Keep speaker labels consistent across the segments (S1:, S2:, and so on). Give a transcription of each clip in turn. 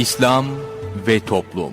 S1: İslam ve Toplum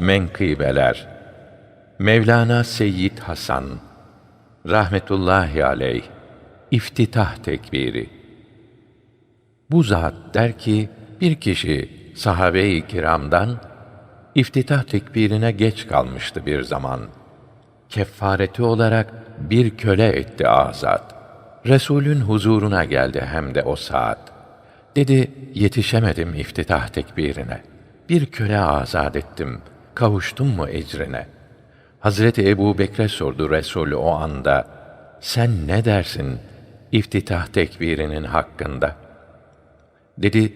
S2: Menkıbeler Mevlana Seyyid Hasan Rahmetullahi aleyh İftitah Tekbiri Bu zat der ki, bir kişi sahabe-i kiramdan iftitah tekbirine geç kalmıştı bir zaman. Kefareti olarak bir köle etti azat. Resulün huzuruna geldi hem de o saat. Dedi, yetişemedim iftitah tekbirine. Bir köle azat ettim, kavuştum mu ecrine? Hazreti Ebu Bekre sordu Resulü o anda, sen ne dersin iftitah tekbirinin hakkında? Dedi,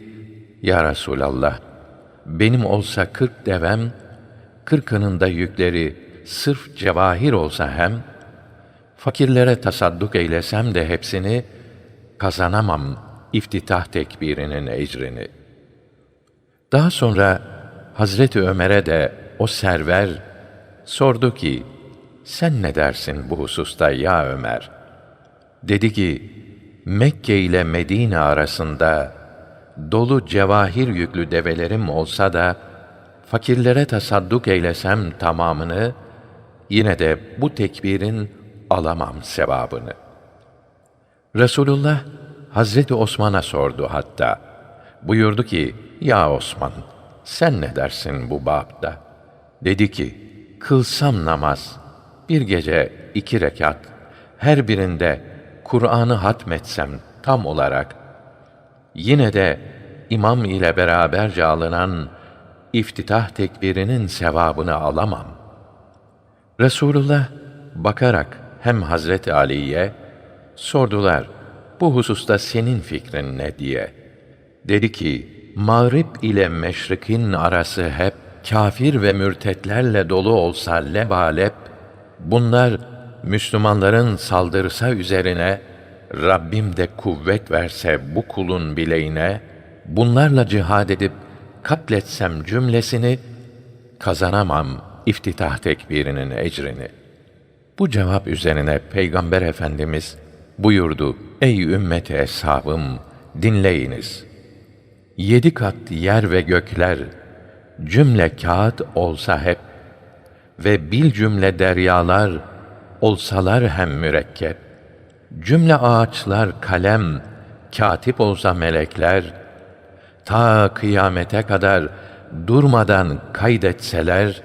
S2: Ya Resulallah, benim olsa kırk devem, kırkının da yükleri sırf cevahir olsa hem, fakirlere tasadduk eylesem de hepsini, kazanamam iftitah tekbirinin ecrini. Daha sonra Hazreti Ömer'e de o server sordu ki, sen ne dersin bu hususta ya Ömer? Dedi ki, Mekke ile Medine arasında dolu cevahir yüklü develerim olsa da, fakirlere tasadduk eylesem tamamını, yine de bu tekbirin alamam sevabını. Resulullah Hazreti Osman'a sordu hatta. Buyurdu ki, ya Osman, sen ne dersin bu babda? Dedi ki, kılsam namaz, bir gece iki rekat, her birinde Kur'an'ı hatmetsem tam olarak, yine de imam ile beraberce alınan iftitah tekbirinin sevabını alamam. Resulullah bakarak hem Hazreti Ali'ye sordular, bu hususta senin fikrin ne diye. Dedi ki, mağrib ile meşrikin arası hep kafir ve mürtetlerle dolu olsa lebalep, bunlar Müslümanların saldırsa üzerine, Rabbim de kuvvet verse bu kulun bileğine, bunlarla cihad edip katletsem cümlesini, kazanamam iftitah tekbirinin ecrini. Bu cevap üzerine Peygamber Efendimiz buyurdu, Ey ümmeti eshabım, dinleyiniz. Yedi kat yer ve gökler, cümle kağıt olsa hep ve bil cümle deryalar olsalar hem mürekkep, cümle ağaçlar kalem, katip olsa melekler, ta kıyamete kadar durmadan kaydetseler,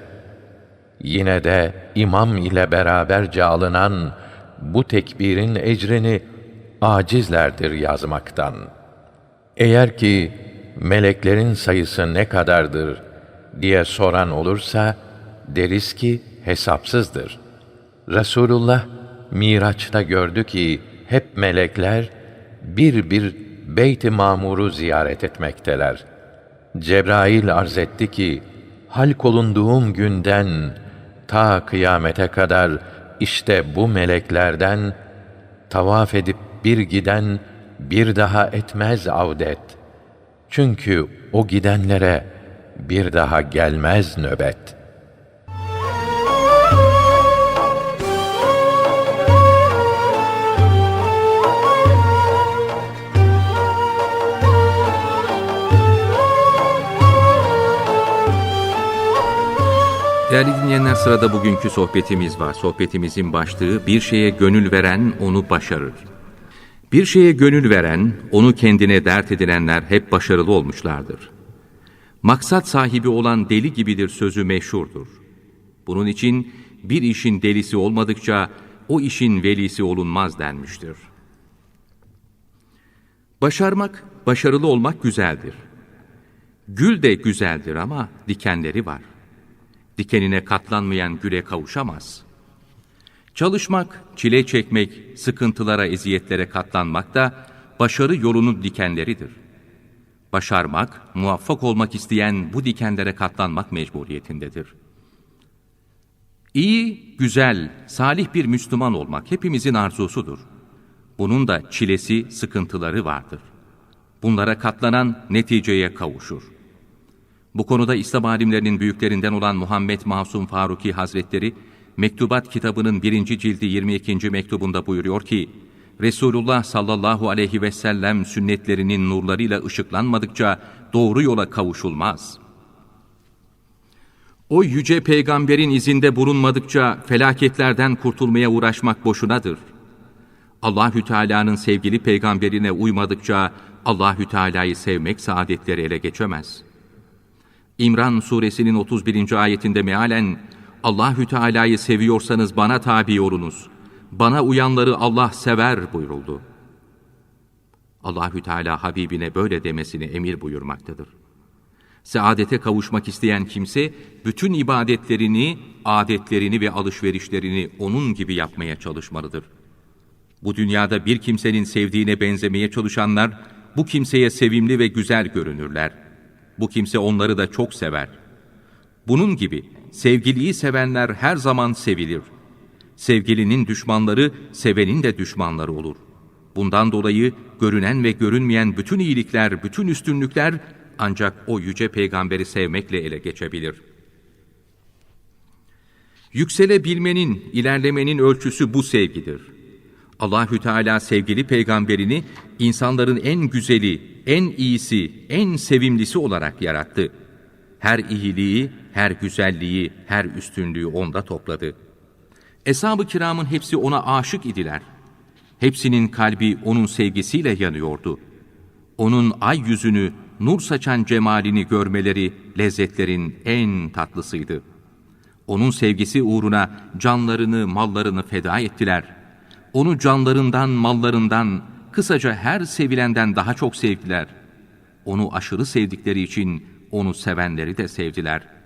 S2: yine de imam ile beraberce alınan bu tekbirin ecrini acizlerdir yazmaktan. Eğer ki meleklerin sayısı ne kadardır diye soran olursa, deriz ki hesapsızdır. Resulullah Miraç'ta gördü ki hep melekler bir bir Beyt-i Mamur'u ziyaret etmekteler. Cebrail arz etti ki, hal kolunduğum günden ta kıyamete kadar işte bu meleklerden tavaf edip bir giden bir daha etmez avdet. Çünkü o gidenlere bir daha gelmez nöbet.''
S1: Değerli dinleyenler sırada bugünkü sohbetimiz var. Sohbetimizin başlığı bir şeye gönül veren onu başarır. Bir şeye gönül veren, onu kendine dert edinenler hep başarılı olmuşlardır. Maksat sahibi olan deli gibidir sözü meşhurdur. Bunun için bir işin delisi olmadıkça o işin velisi olunmaz denmiştir. Başarmak, başarılı olmak güzeldir. Gül de güzeldir ama dikenleri var. Dikenine katlanmayan güle kavuşamaz. Çalışmak, çile çekmek, sıkıntılara, eziyetlere katlanmak da başarı yolunun dikenleridir. Başarmak, muvaffak olmak isteyen bu dikenlere katlanmak mecburiyetindedir. İyi, güzel, salih bir Müslüman olmak hepimizin arzusudur. Bunun da çilesi, sıkıntıları vardır. Bunlara katlanan neticeye kavuşur. Bu konuda İslam alimlerinin büyüklerinden olan Muhammed Masum Faruki Hazretleri, Mektubat kitabının birinci cildi 22. mektubunda buyuruyor ki, Resulullah sallallahu aleyhi ve sellem sünnetlerinin nurlarıyla ışıklanmadıkça doğru yola kavuşulmaz. O yüce peygamberin izinde bulunmadıkça felaketlerden kurtulmaya uğraşmak boşunadır. Allahü Teala'nın sevgili peygamberine uymadıkça Allahü Teala'yı sevmek saadetleri ele geçemez. İmran suresinin 31. ayetinde mealen Allahü Teala'yı seviyorsanız bana tabi olunuz. Bana uyanları Allah sever buyuruldu. Allahü Teala Habibine böyle demesini emir buyurmaktadır. Saadete kavuşmak isteyen kimse bütün ibadetlerini, adetlerini ve alışverişlerini onun gibi yapmaya çalışmalıdır. Bu dünyada bir kimsenin sevdiğine benzemeye çalışanlar bu kimseye sevimli ve güzel görünürler. Bu kimse onları da çok sever. Bunun gibi sevgiliyi sevenler her zaman sevilir. Sevgilinin düşmanları sevenin de düşmanları olur. Bundan dolayı görünen ve görünmeyen bütün iyilikler, bütün üstünlükler ancak o yüce peygamberi sevmekle ele geçebilir. Yükselebilmenin, ilerlemenin ölçüsü bu sevgidir. Allahü Teala sevgili peygamberini insanların en güzeli, en iyisi, en sevimlisi olarak yarattı. Her iyiliği, her güzelliği, her üstünlüğü onda topladı. Eshab-ı kiramın hepsi ona aşık idiler. Hepsinin kalbi onun sevgisiyle yanıyordu. Onun ay yüzünü, nur saçan cemalini görmeleri lezzetlerin en tatlısıydı. Onun sevgisi uğruna canlarını, mallarını feda ettiler. Onu canlarından, mallarından, kısaca her sevilenden daha çok sevdiler. Onu aşırı sevdikleri için onu sevenleri de sevdiler.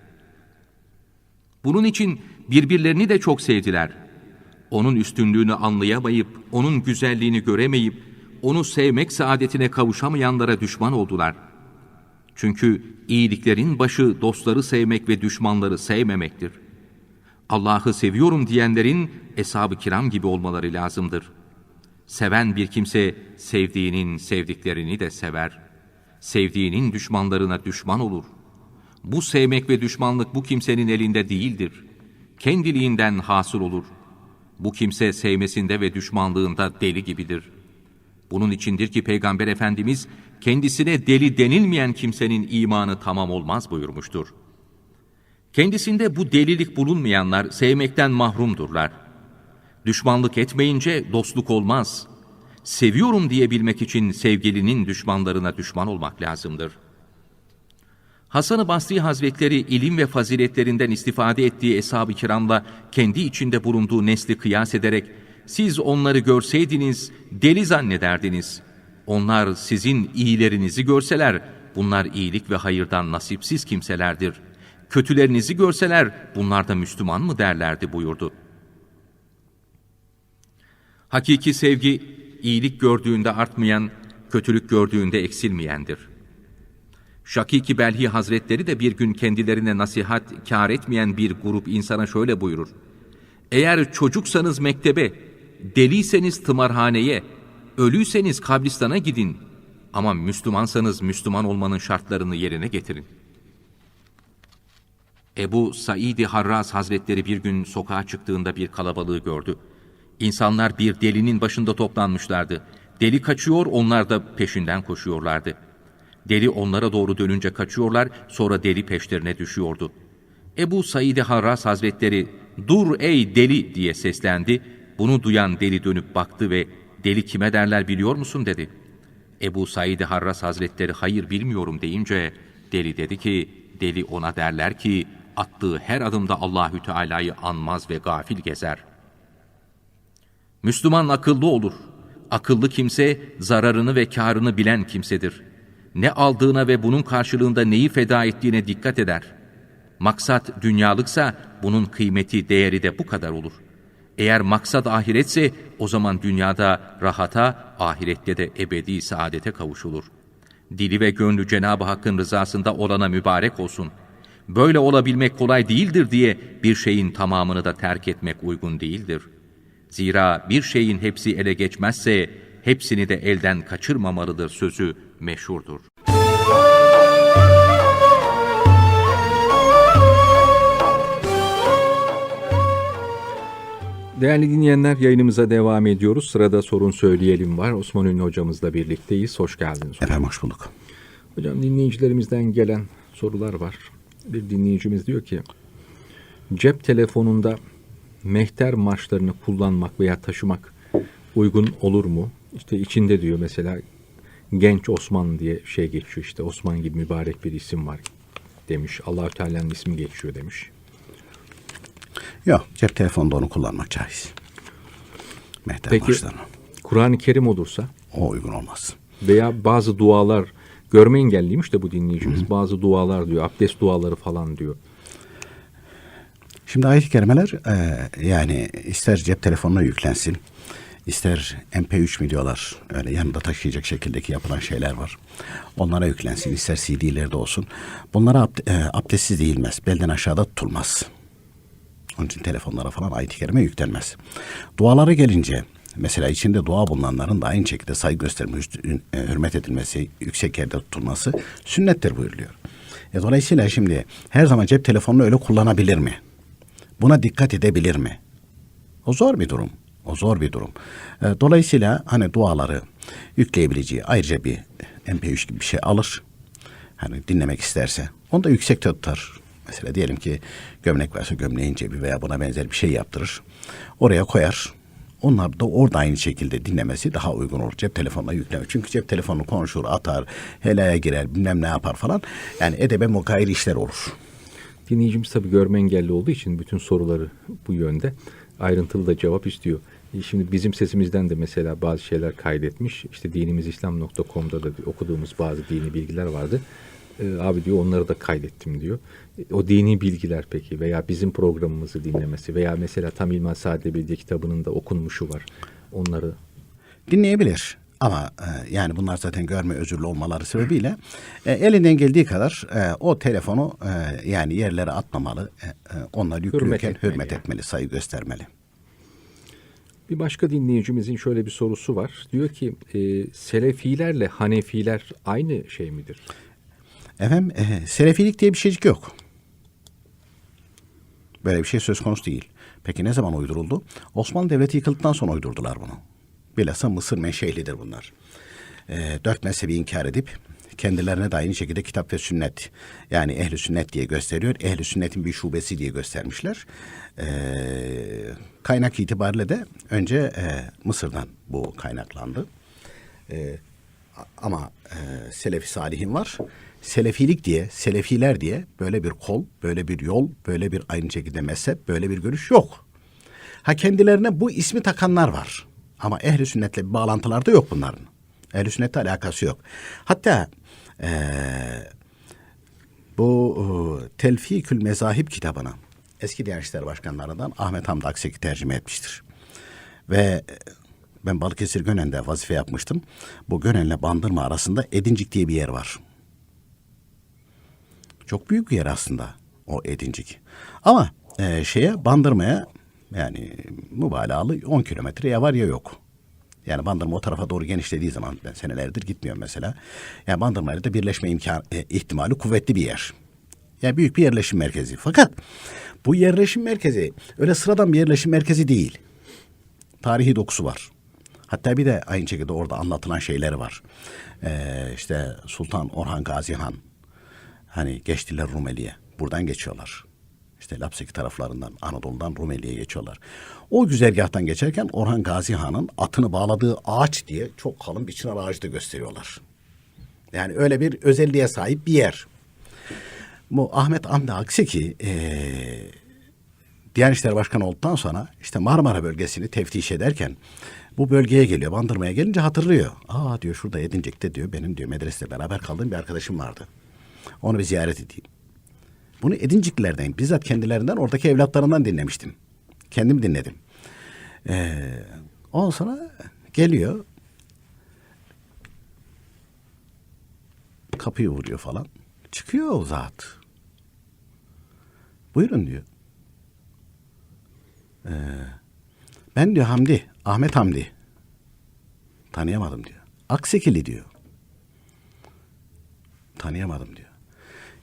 S1: Bunun için birbirlerini de çok sevdiler. Onun üstünlüğünü anlayamayıp, onun güzelliğini göremeyip, onu sevmek saadetine kavuşamayanlara düşman oldular. Çünkü iyiliklerin başı dostları sevmek ve düşmanları sevmemektir. Allah'ı seviyorum diyenlerin eshab-ı kiram gibi olmaları lazımdır. Seven bir kimse sevdiğinin sevdiklerini de sever. Sevdiğinin düşmanlarına düşman olur. Bu sevmek ve düşmanlık bu kimsenin elinde değildir. Kendiliğinden hasıl olur. Bu kimse sevmesinde ve düşmanlığında deli gibidir. Bunun içindir ki Peygamber Efendimiz kendisine deli denilmeyen kimsenin imanı tamam olmaz buyurmuştur. Kendisinde bu delilik bulunmayanlar sevmekten mahrumdurlar. Düşmanlık etmeyince dostluk olmaz. Seviyorum diyebilmek için sevgilinin düşmanlarına düşman olmak lazımdır. Hasan-ı Basri Hazretleri ilim ve faziletlerinden istifade ettiği eshab-ı kiramla kendi içinde bulunduğu nesli kıyas ederek siz onları görseydiniz deli zannederdiniz. Onlar sizin iyilerinizi görseler bunlar iyilik ve hayırdan nasipsiz kimselerdir. Kötülerinizi görseler bunlar da Müslüman mı derlerdi buyurdu. Hakiki sevgi iyilik gördüğünde artmayan, kötülük gördüğünde eksilmeyendir. Şakiki Belhi Hazretleri de bir gün kendilerine nasihat kar etmeyen bir grup insana şöyle buyurur. Eğer çocuksanız mektebe, deliyseniz tımarhaneye, ölüyseniz kabristana gidin. Ama Müslümansanız Müslüman olmanın şartlarını yerine getirin. Ebu Said-i Harraz Hazretleri bir gün sokağa çıktığında bir kalabalığı gördü. İnsanlar bir delinin başında toplanmışlardı. Deli kaçıyor, onlar da peşinden koşuyorlardı. Deli onlara doğru dönünce kaçıyorlar, sonra deli peşlerine düşüyordu. Ebu Said-i Harras Hazretleri, ''Dur ey deli!'' diye seslendi. Bunu duyan deli dönüp baktı ve ''Deli kime derler biliyor musun?'' dedi. Ebu Said-i Harras Hazretleri ''Hayır bilmiyorum'' deyince deli dedi ki, deli ona derler ki, attığı her adımda Allahü Teala'yı anmaz ve gafil gezer. Müslüman akıllı olur. Akıllı kimse zararını ve karını bilen kimsedir. Ne aldığına ve bunun karşılığında neyi feda ettiğine dikkat eder. Maksat dünyalıksa bunun kıymeti, değeri de bu kadar olur. Eğer maksat ahiretse o zaman dünyada rahata, ahirette de ebedi saadete kavuşulur. Dili ve gönlü Cenab-ı Hakk'ın rızasında olana mübarek olsun. Böyle olabilmek kolay değildir diye bir şeyin tamamını da terk etmek uygun değildir. Zira bir şeyin hepsi ele geçmezse hepsini de elden kaçırmamalıdır sözü meşhurdur. Değerli dinleyenler yayınımıza devam ediyoruz. Sırada sorun söyleyelim var. Osman Ünlü hocamızla birlikteyiz. Hoş geldiniz. hocam.
S3: Efendim hoş bulduk.
S1: Hocam dinleyicilerimizden gelen sorular var. Bir dinleyicimiz diyor ki cep telefonunda mehter marşlarını kullanmak veya taşımak uygun olur mu? İşte içinde diyor mesela genç Osman diye şey geçiyor işte Osman gibi mübarek bir isim var demiş. Allahü Teala'nın ismi geçiyor demiş.
S3: Yok cep telefonunda onu kullanmak caiz. Mehter
S1: Peki. Kur'an-ı Kerim olursa
S3: O uygun olmaz.
S1: veya bazı dualar görme engelliymiş de bu dinleyicimiz bazı dualar diyor abdest duaları falan diyor.
S3: Şimdi ayet-i kerimeler e, yani ister cep telefonuna yüklensin, ister MP3 mi diyorlar öyle yanında taşıyacak şekildeki yapılan şeyler var. Onlara yüklensin, ister CD'lerde olsun. Bunlara abd- e, abdestsiz değilmez, belden aşağıda tutulmaz. Onun için telefonlara falan ayet-i kerime yüklenmez. Dualara gelince mesela içinde dua bulunanların da aynı şekilde saygı gösterme, üst- e, hürmet edilmesi, yüksek yerde tutulması sünnettir buyuruluyor. E, dolayısıyla şimdi her zaman cep telefonunu öyle kullanabilir mi? Buna dikkat edebilir mi? O zor bir durum. O zor bir durum. E, dolayısıyla hani duaları yükleyebileceği ayrıca bir MP3 gibi bir şey alır. Hani dinlemek isterse. Onu da yüksekte tutar. Mesela diyelim ki gömlek varsa gömleğin cebi veya buna benzer bir şey yaptırır. Oraya koyar. Onlar da orada aynı şekilde dinlemesi daha uygun olur. Cep telefonuna yükleme. Çünkü cep telefonu konuşur, atar, helaya girer, bilmem ne yapar falan. Yani edebe mukayir işler olur.
S1: Dinleyicimiz tabii görme engelli olduğu için bütün soruları bu yönde ayrıntılı da cevap istiyor. E, Şimdi bizim sesimizden de mesela bazı şeyler kaydetmiş. İşte dinimizislam.com'da da okuduğumuz bazı dini bilgiler vardı. E, abi diyor onları da kaydettim diyor. E, O dini bilgiler peki veya bizim programımızı dinlemesi veya mesela Tam İlman Sade Bildiği kitabının da okunmuşu var. Onları
S3: dinleyebilir. Ama e, yani bunlar zaten görme özürlü olmaları sebebiyle e, elinden geldiği kadar e, o telefonu e, yani yerlere atmamalı. E, e, onlar yüklüyorken
S1: etmeli
S3: hürmet
S1: yani.
S3: etmeli, saygı göstermeli.
S1: Bir başka dinleyicimizin şöyle bir sorusu var. Diyor ki e, Selefilerle Hanefiler aynı şey midir?
S3: Efendim e, selefilik diye bir şeycik yok. Böyle bir şey söz konusu değil. Peki ne zaman uyduruldu? Osmanlı Devleti yıkıldıktan sonra uydurdular bunu. Bilhassa Mısır menşelidir bunlar. E, dört mezhebi inkar edip kendilerine de aynı şekilde kitap ve sünnet yani ehli sünnet diye gösteriyor. Ehli sünnetin bir şubesi diye göstermişler. E, kaynak itibariyle de önce e, Mısır'dan bu kaynaklandı. E, ama e, Selefi Salihin var. Selefilik diye, Selefiler diye böyle bir kol, böyle bir yol, böyle bir aynı şekilde mezhep, böyle bir görüş yok. Ha kendilerine bu ismi takanlar var. Ama ehli sünnetle bir bağlantıları da yok bunların. Ehli sünnetle alakası yok. Hatta e, bu e, Telfikül Mezahip kitabını eski Diyanet İşleri Başkanlarından Ahmet Hamdi Akseki tercüme etmiştir. Ve e, ben Balıkesir Gönen'de vazife yapmıştım. Bu Gönen'le Bandırma arasında Edincik diye bir yer var. Çok büyük bir yer aslında o Edincik. Ama e, şeye Bandırma'ya yani mübalağalı 10 kilometre ya var ya yok. Yani Bandırma o tarafa doğru genişlediği zaman ben senelerdir gitmiyorum mesela. Yani Bandırma'yla da birleşme imkan, e, ihtimali kuvvetli bir yer. Yani büyük bir yerleşim merkezi. Fakat bu yerleşim merkezi öyle sıradan bir yerleşim merkezi değil tarihi dokusu var. Hatta bir de aynı şekilde orada anlatılan şeyleri var. Ee, işte Sultan Orhan Gazi Han hani geçtiler Rumeli'ye. Buradan geçiyorlar. İşte Lapseki taraflarından Anadolu'dan Rumeli'ye geçiyorlar. O güzergahtan geçerken Orhan Gazi Han'ın atını bağladığı ağaç diye çok kalın bir çınar ağacı da gösteriyorlar. Yani öyle bir özelliğe sahip bir yer. Bu Ahmet Hamdi Akseki eee Diyanet İşleri Başkanı olduktan sonra işte Marmara bölgesini teftiş ederken bu bölgeye geliyor. Bandırma'ya gelince hatırlıyor. Aa diyor şurada Edincik'te diyor benim diyor medresede beraber kaldığım bir arkadaşım vardı. Onu bir ziyaret edeyim. Bunu Edinciklilerden bizzat kendilerinden oradaki evlatlarından dinlemiştim. Kendim dinledim. Ee, ondan sonra geliyor. Kapıyı vuruyor falan. Çıkıyor o zat. Buyurun diyor. Ee, ben diyor Hamdi, Ahmet Hamdi. Tanıyamadım diyor. Aksekili diyor. Tanıyamadım diyor.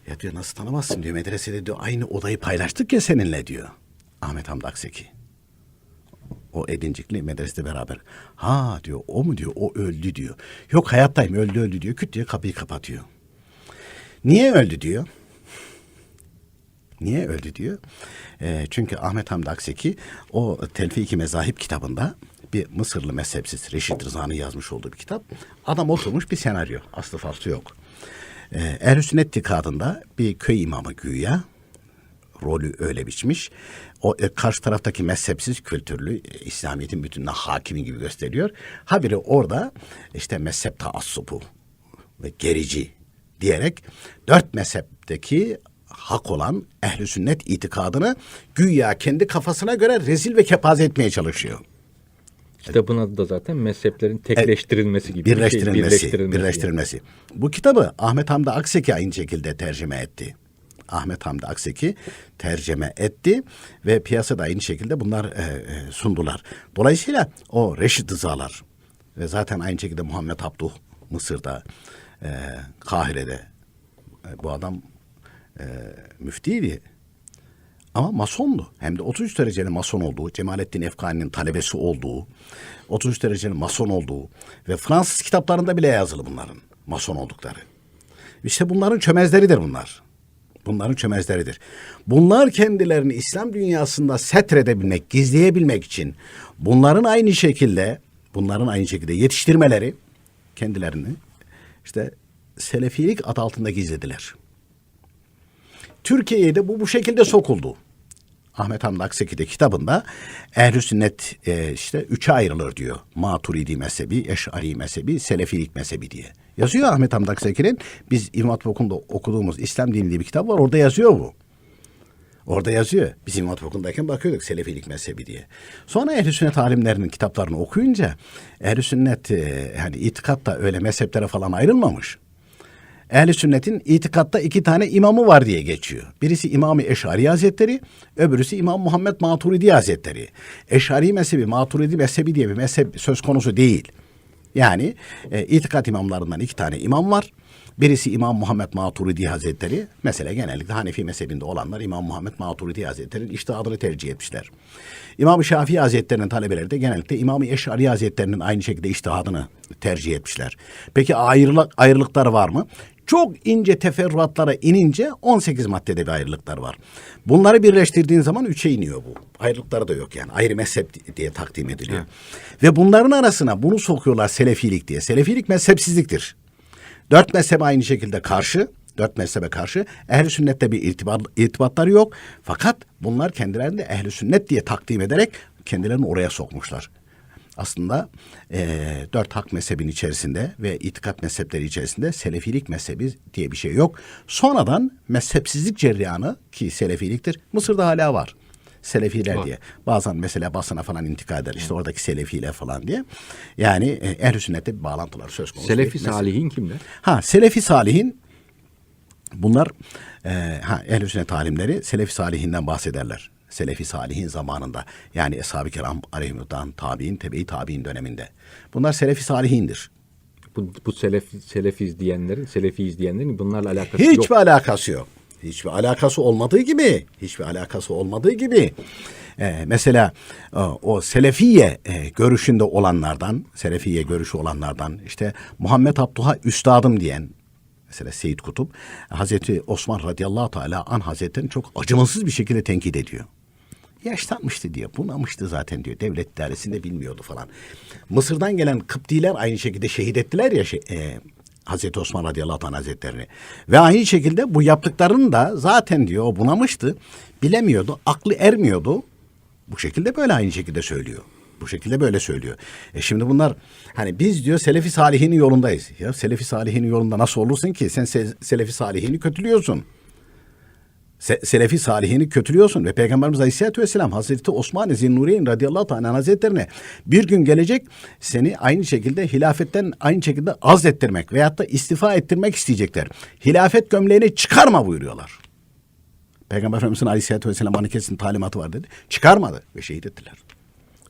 S3: Ya diyor nasıl tanımazsın diyor. Medresede diyor aynı odayı paylaştık ya seninle diyor. Ahmet Hamdi Akseki. O edincikli medresede beraber. Ha diyor o mu diyor o öldü diyor. Yok hayattayım öldü öldü diyor. Küt diye kapıyı kapatıyor. Niye öldü diyor. Niye öldü diyor. Ee, çünkü Ahmet Hamdi Akseki o Telfi-i Mezahip kitabında bir Mısırlı mezhepsiz Reşit Rıza'nın yazmış olduğu bir kitap. Adam oturmuş bir senaryo. Aslı faslı yok. Ee, Ehl-i Sünnet itikadında bir köy imamı güya rolü öyle biçmiş. O e, karşı taraftaki mezhepsiz kültürlü e, İslamiyet'in bütününe hakimi gibi gösteriyor. Habire orada işte mezhep taassubu ve gerici diyerek dört mezhepteki hak olan ehli sünnet itikadını güya kendi kafasına göre rezil ve kepaze etmeye çalışıyor.
S4: Kitabın adı da zaten mezheplerin tekleştirilmesi gibi. bir şey,
S3: Birleştirilmesi,
S4: birleştirilmesi.
S3: birleştirilmesi. Bu kitabı Ahmet Hamdi Akseki aynı şekilde tercüme etti. Ahmet Hamdi Akseki tercüme etti ve piyasada aynı şekilde bunlar e, e, sundular. Dolayısıyla o Reşit Rızalar ve zaten aynı şekilde Muhammed Abduh Mısır'da, e, Kahire'de e, bu adam e, müftiydi. Ama masondu. Hem de 33 dereceli mason olduğu, Cemalettin Efkani'nin talebesi olduğu, 33 dereceli mason olduğu ve Fransız kitaplarında bile yazılı bunların mason oldukları. İşte bunların çömezleridir bunlar. Bunların çömezleridir. Bunlar kendilerini İslam dünyasında setredebilmek, gizleyebilmek için bunların aynı şekilde bunların aynı şekilde yetiştirmeleri kendilerini işte Selefilik adı altında gizlediler. Türkiye'ye de bu bu şekilde sokuldu. Ahmet Hamdi Akseki'de kitabında ehl sünnet e, işte üçe ayrılır diyor. Maturidi mezhebi, Eş'ari mezhebi, Selefilik mezhebi diye. Yazıyor Ahmet Hamdi Akseki'nin. Biz İmam Hatip Okulu'nda okuduğumuz İslam dini diye bir kitap var. Orada yazıyor bu. Orada yazıyor. Biz İmam Hatip Okulu'ndayken bakıyorduk Selefilik mezhebi diye. Sonra ehl sünnet alimlerinin kitaplarını okuyunca ehl sünnet e, hani itikat da öyle mezheplere falan ayrılmamış. Ehli sünnetin itikatta iki tane imamı var diye geçiyor. Birisi İmam-ı Eş'ari Hazretleri, öbürüsü İmam Muhammed Maturidi Hazretleri. Eş'ari mezhebi, Maturidi mezhebi diye bir mezhep söz konusu değil. Yani e, itikat imamlarından iki tane imam var. Birisi İmam Muhammed Maturidi Hazretleri. Mesela genellikle Hanefi mezhebinde olanlar İmam Muhammed Maturidi Hazretleri'nin iştihadını tercih etmişler. İmam-ı Şafii Hazretleri'nin talebeleri de genellikle İmam-ı Eş'ari Hazretleri'nin aynı şekilde iştihadını tercih etmişler. Peki ayrılık, ayrılıklar var mı? Çok ince teferruatlara inince 18 maddede bir ayrılıklar var. Bunları birleştirdiğin zaman üçe iniyor bu. Ayrılıkları da yok yani. Ayrı mezhep diye takdim ediliyor. Ve bunların arasına bunu sokuyorlar selefilik diye. Selefilik mezhepsizliktir. Dört mezhebe aynı şekilde karşı. Dört mezhebe karşı. Ehli sünnette bir irtibat, irtibatları yok. Fakat bunlar kendilerini de ehli sünnet diye takdim ederek kendilerini oraya sokmuşlar. Aslında eee, dört hak mezhebin içerisinde ve itikat mezhepleri içerisinde selefilik mezhebi diye bir şey yok. Sonradan mezhepsizlik ceryanı ki selefiliktir Mısır'da hala var. Selefiler diye. Bazen mesela basına falan intikal eder. İşte oradaki selefiler falan diye. Yani e, ehl-i sünnette bir bağlantılar söz konusu.
S4: Selefi
S3: değil.
S4: Salihin kimler?
S3: Ha Selefi Salihin bunlar e, ha ehl-i sünnet alimleri Selefi Salihinden bahsederler. Selefi Salihin zamanında yani Eshab-ı Kiram aleyhimüddin tabi'in, tebe-i tabi'in döneminde. Bunlar Selefi Salihindir.
S4: Bu, bu selef, selefiz diyenlerin, selefiyiz diyenlerin bunlarla alakası yok.
S3: Hiçbir alakası yok. Hiçbir alakası olmadığı gibi, hiçbir alakası olmadığı gibi. e, mesela e, o Selefiye e, görüşünde olanlardan, Selefiye görüşü olanlardan işte Muhammed Abduha üstadım diyen mesela Seyyid Kutup Hazreti Osman radıyallahu teala an hazretlerini çok acımasız bir şekilde tenkit ediyor. Yaşlanmıştı diyor. Bunamıştı zaten diyor. Devlet dairesinde bilmiyordu falan. Mısır'dan gelen Kıptiler aynı şekilde şehit ettiler ya şey, e, Hazreti Osman radıyallahu anh hazretlerini. Ve aynı şekilde bu yaptıklarını da zaten diyor o bunamıştı. Bilemiyordu, aklı ermiyordu. Bu şekilde böyle aynı şekilde söylüyor. Bu şekilde böyle söylüyor. E şimdi bunlar hani biz diyor Selefi Salihinin yolundayız. Ya Selefi Salihinin yolunda nasıl olursun ki? Sen se- Selefi Salihini kötülüyorsun. Se- Selefi salihini kötülüyorsun ve Peygamberimiz Aleyhisselatü Vesselam Hazreti Osman Zinnureyn radıyallahu teala hazretlerine bir gün gelecek seni aynı şekilde hilafetten aynı şekilde azlettirmek veyahut da istifa ettirmek isteyecekler. Hilafet gömleğini çıkarma buyuruyorlar. Peygamber Efendimiz'in Aleyhisselatü Vesselam Anikes'in talimatı var dedi. Çıkarmadı ve şehit ettiler.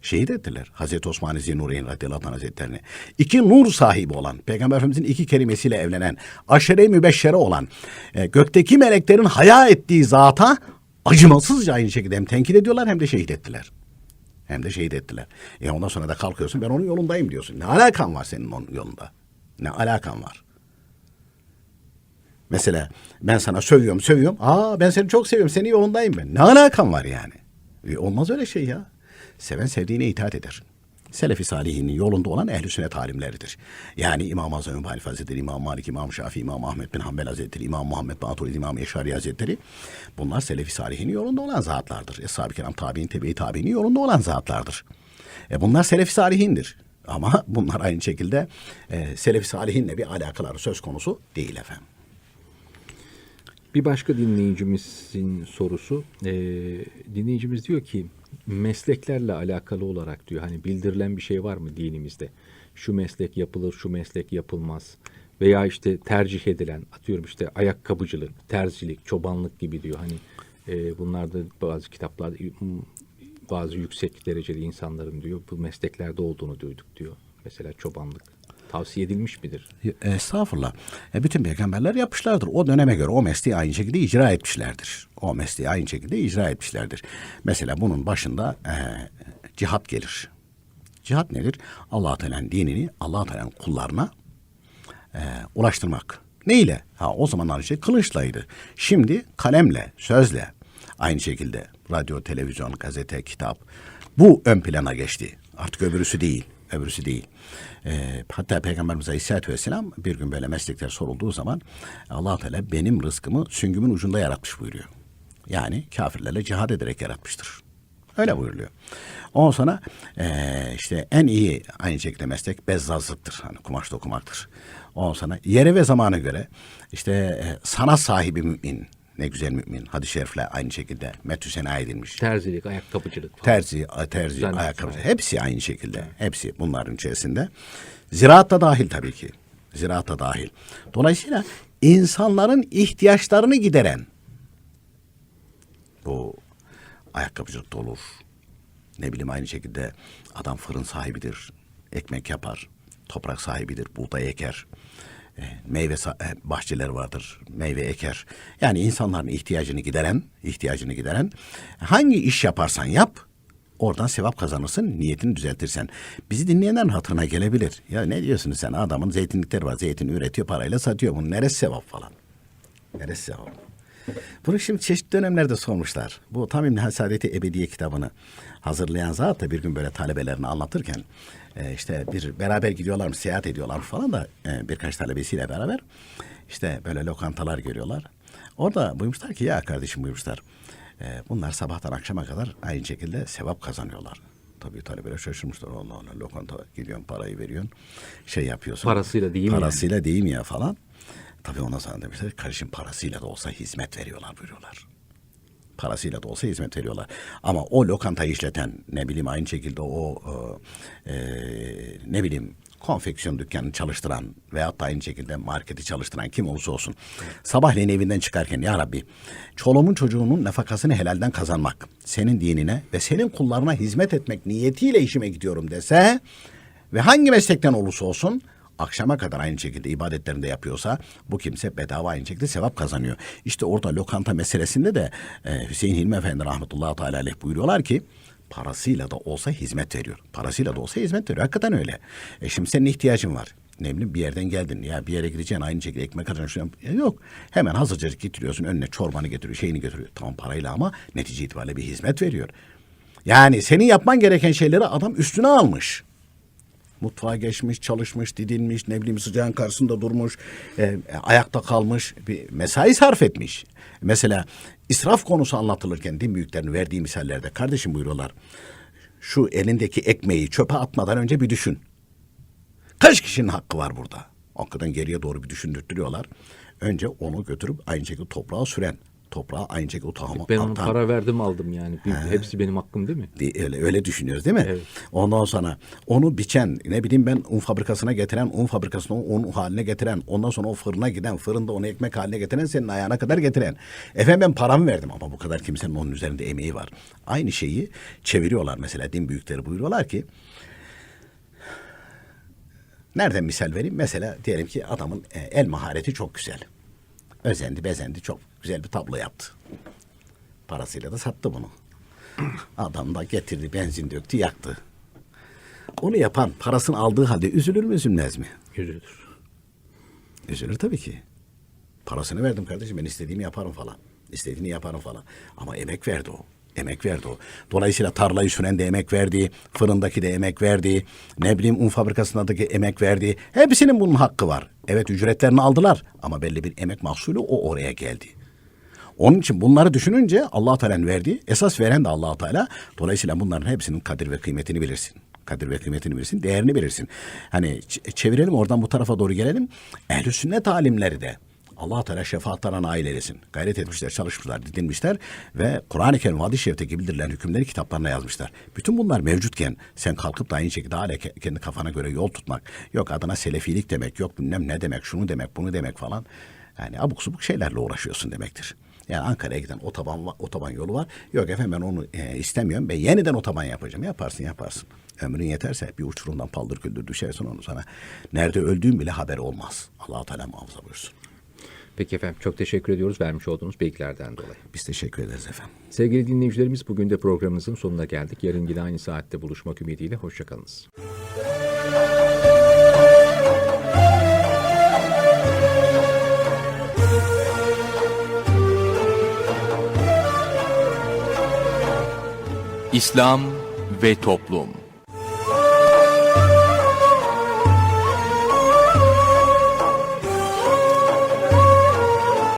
S3: Şehit ettiler Hazreti Osman Zinnureyn radıyallahu anh hazretlerini. İki nur sahibi olan, Peygamber Efendimizin iki kelimesiyle evlenen, aşere-i mübeşşere olan, e, gökteki meleklerin haya ettiği zata acımasızca aynı şekilde hem tenkit ediyorlar hem de şehit ettiler. Hem de şehit ettiler. E ondan sonra da kalkıyorsun ben onun yolundayım diyorsun. Ne alakan var senin onun yolunda? Ne alakan var? Mesela ben sana sövüyorum sövüyorum. Aa ben seni çok seviyorum senin yolundayım ben. Ne alakan var yani? E, olmaz öyle şey ya. Seven sevdiğine itaat eder. Selefi salihinin yolunda olan ehl-i sünnet alimleridir. Yani İmam-ı Azam Ebu Hanife Hazretleri, İmam Malik, İmam Şafii, İmam Ahmet bin Hanbel Hazretleri, İmam Muhammed bin Aturidi, İmam Eşari Hazretleri. Bunlar Selefi salihinin yolunda olan zatlardır. Eshab-ı kiram tabi'in, tebe-i tabi'inin yolunda olan zatlardır. E bunlar Selefi salihindir. Ama bunlar aynı şekilde e, Selefi salihinle bir alakaları söz konusu değil efendim.
S4: Bir başka dinleyicimizin sorusu. e, dinleyicimiz diyor ki mesleklerle alakalı olarak diyor hani bildirilen bir şey var mı dinimizde? Şu meslek yapılır, şu meslek yapılmaz. Veya işte tercih edilen atıyorum işte ayakkabıcılık, terzilik, çobanlık gibi diyor. Hani e, bunlar da bazı kitaplarda bazı yüksek dereceli insanların diyor bu mesleklerde olduğunu duyduk diyor. Mesela çobanlık tavsiye edilmiş midir?
S3: Estağfurullah. E, bütün peygamberler yapmışlardır. O döneme göre o mesleği aynı şekilde icra etmişlerdir. O mesleği aynı şekilde icra etmişlerdir. Mesela bunun başında e, cihat gelir. Cihat nedir? allah Teala'nın dinini allah Teala'nın kullarına e, ulaştırmak. Neyle? Ha, o zamanlar işte kılıçlaydı. Şimdi kalemle, sözle aynı şekilde radyo, televizyon, gazete, kitap bu ön plana geçti. Artık öbürüsü değil. Öbürüsü değil. E, hatta Peygamberimiz Aleyhisselatü Vesselam bir gün böyle meslekler sorulduğu zaman allah Teala benim rızkımı süngümün ucunda yaratmış buyuruyor. Yani kafirlerle cihad ederek yaratmıştır. Öyle buyuruluyor. Ondan sonra eee, işte en iyi aynı şekilde meslek bezzazlıktır. Hani kumaş dokumaktır. Ondan sonra yere ve zamana göre işte e, sanat sahibi mümin. Ne güzel mümin. Hadis-i şerifle aynı şekilde metü sena edilmiş.
S4: Terzilik, ayakkabıcılık falan.
S3: Terzi, terzi,
S4: Zannediyorum.
S3: ayakkabı. Hepsi aynı şekilde. Hepsi bunların içerisinde. Ziraat da dahil tabii ki. Ziraat da dahil. Dolayısıyla insanların ihtiyaçlarını gideren bu ayakkabıcılık da olur. Ne bileyim aynı şekilde adam fırın sahibidir. Ekmek yapar. Toprak sahibidir. Buğday eker. E, meyve e, bahçeleri vardır. Meyve eker. Yani insanların ihtiyacını gideren, ihtiyacını gideren hangi iş yaparsan yap oradan sevap kazanırsın, niyetini düzeltirsen. Bizi dinleyenlerin hatırına gelebilir. Ya ne diyorsunuz sen? Adamın zeytinlikleri var. Zeytin üretiyor, parayla satıyor. Bunun neresi sevap falan? Neresi sevap? Bunu şimdi çeşitli dönemlerde sormuşlar. Bu Tam İbn Saadeti Ebediye kitabını hazırlayan zat da bir gün böyle talebelerine anlatırken e, işte bir beraber gidiyorlar seyahat ediyorlar falan da e, birkaç talebesiyle beraber işte böyle lokantalar görüyorlar. Orada buyurmuşlar ki ya kardeşim buyurmuşlar. e, bunlar sabahtan akşama kadar aynı şekilde sevap kazanıyorlar. Tabii talebeler şaşırmışlar. Allah Allah lokanta gidiyorsun parayı veriyorsun. Şey yapıyorsun.
S4: Parasıyla değil mi yani?
S3: Parasıyla değil mi ya falan. Tabii ondan sonra demişler kardeşim parasıyla da olsa hizmet veriyorlar buyuruyorlar. Parasıyla da olsa hizmet veriyorlar. Ama o lokantayı işleten ne bileyim aynı şekilde o e, e, ne bileyim konfeksiyon dükkanını çalıştıran veyahut da aynı şekilde marketi çalıştıran kim olursa olsun. Sabahleyin evinden çıkarken ya Rabbi çoluğumun çocuğunun nafakasını helalden kazanmak, senin dinine ve senin kullarına hizmet etmek niyetiyle işime gidiyorum dese ve hangi meslekten olursa olsun akşama kadar aynı şekilde ibadetlerinde yapıyorsa bu kimse bedava aynı şekilde sevap kazanıyor. İşte orada lokanta meselesinde de e, Hüseyin Hilmi Efendi rahmetullahi teala aleyh buyuruyorlar ki parasıyla da olsa hizmet veriyor. Parasıyla da olsa hizmet veriyor. Hakikaten öyle. E şimdi senin ihtiyacın var. Ne bileyim bir yerden geldin ya bir yere gideceksin aynı şekilde ekmek alacaksın. E, yok. Hemen hazırcacık getiriyorsun önüne çorbanı getiriyor şeyini getiriyor. Tamam parayla ama netice itibariyle bir hizmet veriyor. Yani senin yapman gereken şeyleri adam üstüne almış. Mutfağa geçmiş, çalışmış, didinmiş, ne bileyim sıcağın karşısında durmuş, e, ayakta kalmış, bir mesai sarf etmiş. Mesela israf konusu anlatılırken din büyüklerinin verdiği misallerde kardeşim buyuruyorlar. Şu elindeki ekmeği çöpe atmadan önce bir düşün. Kaç kişinin hakkı var burada? Hakikaten geriye doğru bir düşündürtüyorlar. Önce onu götürüp aynı şekilde toprağa süren, toprağa aynı şekilde o tohumu
S4: Ben onu para verdim aldım yani. Bir- hepsi benim hakkım değil mi?
S3: Di- Öyle, öyle düşünüyoruz değil mi?
S4: Evet.
S3: Ondan sonra onu biçen, ne bileyim ben un fabrikasına getiren, un fabrikasını un haline getiren, ondan sonra o fırına giden, fırında onu ekmek haline getiren, senin ayağına kadar getiren. Efendim ben paramı verdim ama bu kadar kimsenin onun üzerinde emeği var. Aynı şeyi çeviriyorlar mesela din büyükleri buyuruyorlar ki Nereden misal vereyim? Mesela diyelim ki adamın e, el mahareti çok güzel. Özendi, bezendi, çok güzel bir tablo yaptı. Parasıyla da sattı bunu. Adam da getirdi, benzin döktü, yaktı. Onu yapan parasını aldığı halde üzülür mü üzülmez mi?
S4: Üzülür.
S3: Üzülür tabii ki. Parasını verdim kardeşim ben istediğimi yaparım falan. İstediğini yaparım falan. Ama emek verdi o. Emek verdi o. Dolayısıyla tarlayı süren de emek verdi. Fırındaki de emek verdi. Ne bileyim un fabrikasındaki emek verdi. Hepsinin bunun hakkı var. Evet ücretlerini aldılar. Ama belli bir emek mahsulü o oraya geldi. Onun için bunları düşününce allah Teala'nın verdiği, esas veren de allah Teala. Dolayısıyla bunların hepsinin kadir ve kıymetini bilirsin. Kadir ve kıymetini bilirsin, değerini bilirsin. Hani çevirelim oradan bu tarafa doğru gelelim. Ehl-i sünnet alimleri de allah Teala şefaatlerine nail eylesin. Gayret etmişler, çalışmışlar, didinmişler ve Kur'an-ı Kerim, hadis-i bildirilen hükümleri kitaplarına yazmışlar. Bütün bunlar mevcutken sen kalkıp da aynı şekilde hala ke- kendi kafana göre yol tutmak, yok adına selefilik demek, yok bilmem ne demek, şunu demek, bunu demek falan. Yani abuk subuk şeylerle uğraşıyorsun demektir. Yani Ankara'ya giden otoban, otoban yolu var. Yok efendim ben onu e, istemiyorum. Ben yeniden otoban yapacağım. Yaparsın yaparsın. Ömrün yeterse bir uçurumdan paldır küldür düşersin onu sana. Nerede öldüğün bile haber olmaz. allah Teala muhafaza buyursun.
S4: Peki efendim çok teşekkür ediyoruz vermiş olduğunuz bilgilerden dolayı.
S3: Biz teşekkür ederiz efendim.
S4: Sevgili dinleyicilerimiz bugün de programımızın sonuna geldik. Yarın yine aynı saatte buluşmak ümidiyle hoşçakalınız.
S1: İslam ve Toplum